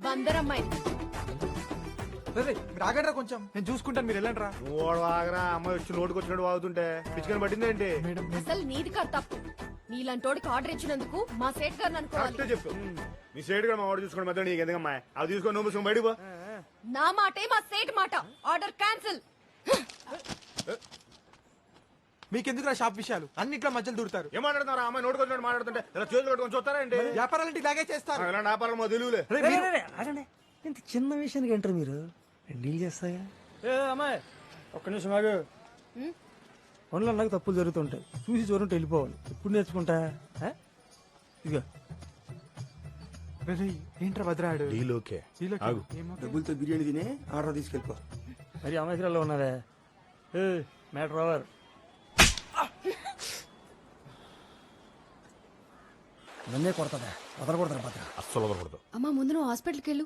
బందరమ్మాయి రే, రే, మీరు ఆగండిరా కొంచెం. నేను చూసుకుంటాను మీరు వెళ్ళండి రా నువ్వు వాడు వాగరా అమ్మాయి వచ్చి నోటుకు వచ్చినట్టు వాగుతుంటే. పిచ్చుకొని పట్టింది ఏంటి? మేడం అసలు నీది కాదు తప్పు. నీలాంటోడికి ఆర్డర్ ఇచ్చినందుకు మా సేట్ గారిని అనుకోవాలి. కరెక్ట్ చెప్పు. నీ సైడ్ కూడా మా వాడు చూసుకోండి మధ్య నీకు ఎందుకమ్మా అది తీసుకొని నువ్వు మూసుకొని బయటికి పో. నా మాటే మా సేట్ మాట. Order cancel. మీకెందుకు షాప్ విషయాలు? అన్నిట్లో మధ్యలో దూరుతారు. ఏం మాట్లాడుతున్నారు అమ్మాయి వచ్చినట్టు మాట్లాడుతుంటే ఇలా చేతులు కట్టుకొని చూస్తారా ఏంటి? వ్యాపారాలంటే ఇలాగే చేస్తారు. ఇలా వ్యాపారం మా తెలుగులే ఇంత చిన్న విషయానికి ఏంటారు మీరు? డీల్ చేస్తాగా ఏ అమ్మాయి ఒక్క నిమిషం ఆగు. పనులు నాకు తప్పులు జరుగుతుంటాయి. చూసి చూడంటే వెళ్ళిపోవాలి. ఎప్పుడు నేర్చుకుంటా? ఇదిగో. ఏంట్రా భద్రాడు? Deal okay. వీళ్ళకి ఆగు. డబ్బులతో బిర్యానీ తిని ఆర్డర్ తీసుకెళ్ళిపో. మరి అమాయకురాల్లో ఉన్నారే ఏ మ్యాటర్ ఓవర్. నన్నే కొడతాదా వదలకూడదు భద్ర. అస్సలు వదలకూడదు. అమ్మా ముందు నువ్వు హాస్పిటల్కి వెళ్ళు.